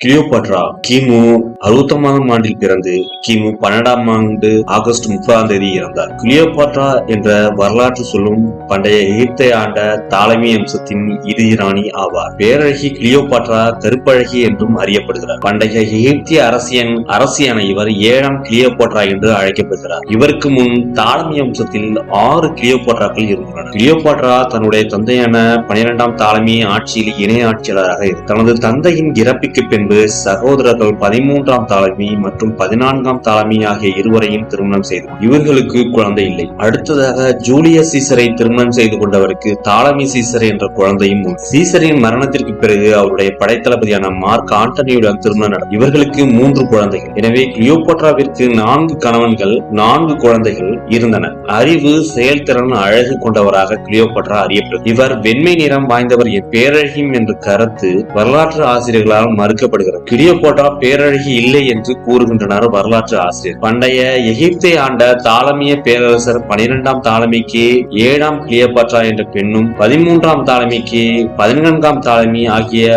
Cleopatra கிமு அறுபத்தொன்பதாம் ஆண்டில் பிறந்து கிமு பன்னெண்டாம் ஆண்டு ஆகஸ்ட் முப்பதாம் தேதி இறந்தார். கிளியோபாட்ரா என்ற வரலாற்று சொல்லும் பண்டைய எகிப்தை ஆண்ட தாலமி அம்சத்தின் இறுதி ராணி ஆவார். பேரழகி கிளியோபாட்ரா கருப்பழகி என்றும் அறியப்படுகிறார். பண்டைய எகிப்திய அரசியன் அரசியான இவர் ஏழாம் கிளியோபாட்ரா என்று அழைக்கப்படுகிறார். இவருக்கு முன் தாலமி அம்சத்தில் ஆறு கிளியோபாட்ராக்கள் இருந்துள்ளனர் கிளியோபாட்ரா தன்னுடைய தந்தையான பனிரெண்டாம் தாலமி ஆட்சியில் இணை ஆட்சியாளராக இருந்தார் தனது தந்தையின் இறப்புக்கு பின்பு சகோதரர்கள் பதிமூன்றாம் தாலமி மற்றும் பதினான்காம் தாலமி ஆகிய இருவரையும் திருமணம் செய்து இவர்களுக்கு குழந்தை இல்லை. அடுத்ததாக ஜூலியஸ் சீசரை திருமணம் செய்து கொண்டவருக்கு தாலமி சீசர் என்ற குழந்தையும் சீசரின் மரணத்திற்கு பிறகு அவருடைய படைத்தளபதியான மார்க் ஆண்டனியுடன் திருமணம் நடந்தது இவர்களுக்கு மூன்று குழந்தைகள். எனவே கிளியோபோட்ராவிற்கு நான்கு கணவன்கள் நான்கு குழந்தைகள் இருந்தனர் அறிவு செயல்திறன் அழகு கொண்டவராக கிளியோபோட்ரா அறியப்படுகிறது இவர் வெண்மை நிறம் வாய்ந்தவர் பேரழகியும் என்ற கருத்து வரலாற்று ஆசிரியர்களால் மறுக்கப்படுகிறது. கிளியோபோட்ரா பேரழகி இல்லை என்று கூறுகின்றனர் வரலாற்று ஆசிரியர். பண்டைய எகிப்தை ஆண்ட தாலமிய பேரரசர் பனிரெண்டாம் தாலமிக்கு ஏழாம் கிளியபாட்ரா என்ற பெண்ணும் பதிமூன்றாம் தாலமிக்கு பதினான்காம் தாலமி ஆகிய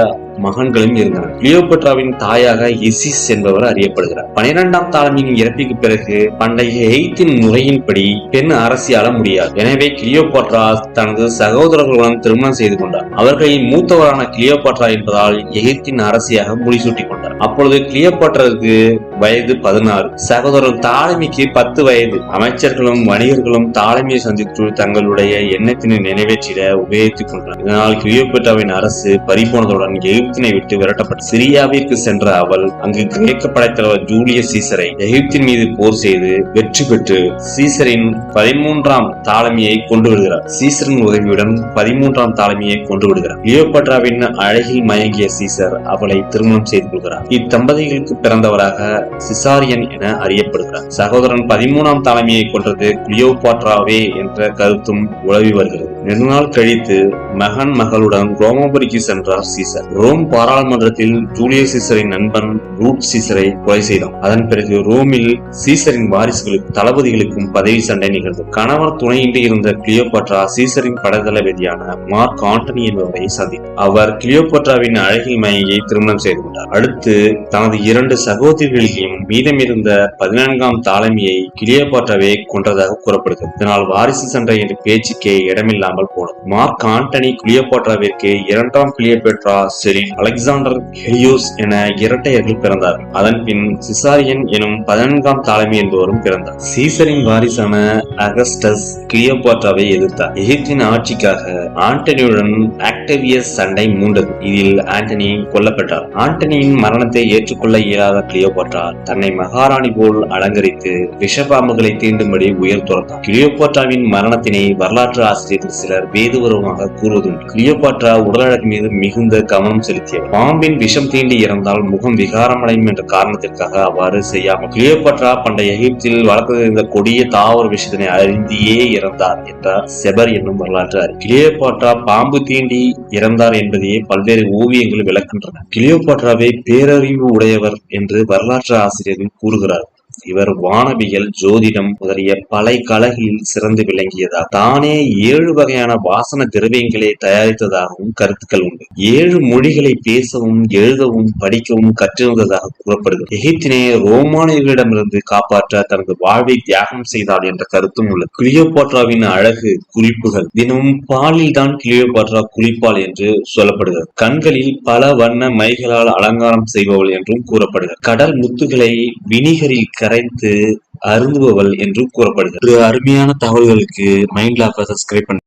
மகன்களும் இருந்தனர் கிளியோபட்ராவின் தாயாக எசிஸ் என்பவர் அறியப்படுகிறார். பனிரெண்டாம் தாலமியின் இறப்பிக்கு பிறகு பண்டைய எய்த்தின் முறையின்படி பெண் அரசியாள முடியாது. எனவே கிளியோபாட்ரா தனது சகோதரர்களுடன் திருமணம் செய்து கொண்டார். அவர்களின் மூத்தவரான கிளியோபாட்ரா என்பதால் எகிப்தின் அரசியாக முடிசூட்டிக் கொண்டார். அப்பொழுது கிளியோபாட்ராவுக்கு வயது பதினாறு. சகோதரர் தாலமிக்கு பத்து வயது. அமைச்சர்களும் வணிகர்களும் தாலமியை சந்தித்து தங்களுடைய எண்ணத்தினை நிறைவேற்றிட உபயோகித்துக் கொண்டனர். இதனால் கிளியோபட்ராவின் அரசு பறிபோனதுடன் எகிப்தினை விட்டு விரட்டப்பட்ட சிரியாவிற்கு சென்ற அவள் அங்கு கிரேக்க படைத்தலைவர் ஜூலியஸ் சீசரை எகிப்தின் மீது போர் செய்து வெற்றி பெற்று சீசரின் பதிமூன்றாம் தாலமியை கொண்டு விடுகிறார். சீசரின் உதவியுடன் பதிமூன்றாம் தாலமியை கொண்டு விடுகிறார். கிளியோபட்ராவின் அழகில் மயங்கிய சீசர் அவளை திருமணம் செய்து கொள்கிறார். இத்தம்பதிகளுக்கு பிறந்தவராக சிசாரியன் என அறியப்படுகிறார். சகோதரன் பதிமூணாம் தலைமையை கொன்றது கிளியோபாட்ராவே என்ற கருத்தும் உலவி வருகிறது. நெடுநாள் கழித்து மகன் மகளுடன் ரோமபுரிக்கு சென்றார் சீசர். ரோம் பாராளுமன்றத்தில் ஜூலியஸ் சீசரின் நண்பன் ரூட் சீசரை கொலை செய்தான். அதன் பிறகு ரோமில் சீசரின் வாரிசுகளுக்கும் தளபதிகளுக்கும் பதவி சண்டை நிகழ்ந்தது. கணவர் துணையின்றி இருந்த கிளியோபாட்ரா சீசரின் படதளபதியான மார்க் ஆண்டனி என்பவரை சந்தித்தார். அவர் கிளியோபாட்ராவின் அழகில் மயங்கியை திருமணம் செய்து கொண்டார். அடுத்து தனது இரண்டு சகோதரிகளையும் மீதமிருந்த பதினான்காம் தாளமியை கிளியோபாட்ராவே கொன்றதாக கூறப்படுகிறது. இதனால் வாரிசு சண்டை என்ற பேச்சுக்கே இடமில்லாமல் போனது. மார்க் ஆண்டனி கிளியோபாட்ராவிற்கு இரண்டாம் கிளியோபேட்ரா செரின் அலெக்சாண்டர் ஹெலியோஸ் என இரட்டையர்கள் பிறந்தார்கள் அதன் பின் சிசாரியன் எனும் பதினான்காம் தலைமை என்பவரும் பிறந்தார். சீசரின் வாரிசான அகஸ்டஸ் கிளியோபாட்ராவை எதிர்த்தார். எகிப்தின் ஆட்சிக்காக ஆண்டனியுடன் ஆக்டவியஸ் சண்டை மூண்டது. இதில் ஆண்டனி கொல்லப்பட்டார். ஆண்டனியின் மரணத்தை ஏற்றுக்கொள்ள இயலாத கிளியோபாட்ரா தன்னை மகாராணி போல் அலங்கரித்து விஷபாம்புகளை தீண்டும்படி உயர் துறந்தார் கிளியோபாட்ராவின் மரணத்தினை வரலாற்று ஆசிரியர்கள் சிலர் வேதுபூர்வமாக கூறுவதுண்டு. கிளியோபாட்ரா உடலழகு மீது மிகுந்த கவனம் செலுத்தியவர். பாம்பின் விஷம் தீண்டி இறந்தால் முகம் விகாரமடையும் என்ற காரணத்திற்காக அவ்வாறு செய்யாமல் கிளியோபாட்ரா பண்டைய எகிப்தில் வளர்த்திருந்த கொடிய தாவர விஷயத்தினை அறிந்தியே இறந்தார் என்றார் செபர் என்னும் வரலாற்று கிளியோபாட்ரா பாம்பு தீண்டி இறந்தார் என்பதையே பல்வேறு ஓவியங்கள் விளக்கின்றன. கிளியோபாட்ராவை பேரறிவு உடையவர் என்று வரலாற்று ஆசிரியர்கள் கூறுகிறார். இவர் வானவியல் ஜோதிடம் முதலிய பலை கலைகளில் சிறந்து விளங்கியதா? தானே ஏழு வகையான வாசன திரவியங்களை தயாரித்ததாகவும் கருத்துக்கள் உண்டு. ஏழு மொழிகளை பேசவும் எழுதவும் படிக்கவும் கற்றிருந்ததாக கூறப்படுகிறது. எகிப்தினை ரோமானியர்களிடமிருந்து காப்பாற்ற தனது வாழ்வை தியாகம் செய்தார் என்ற கருத்தும் உள்ளது. கிளியோபாட்ராவின் அழகு குறிப்புகள் தினமும் பாலில் தான் கிளியோபாட்ரா குளிப்பாள் என்று சொல்லப்படுகிறது. கண்களில் பல வண்ண மைகளால் அலங்காரம் செய்பவள் என்றும் கூறப்படுகிறது. கடல் முத்துகளை வினிகரில் கரைத்து அருந்துபவள் என்று கூறப்படுகிறது. அருமையான தகவல்களுக்கு மைண்ட் லாக்க சப்ஸ்கிரைப் பண்ணு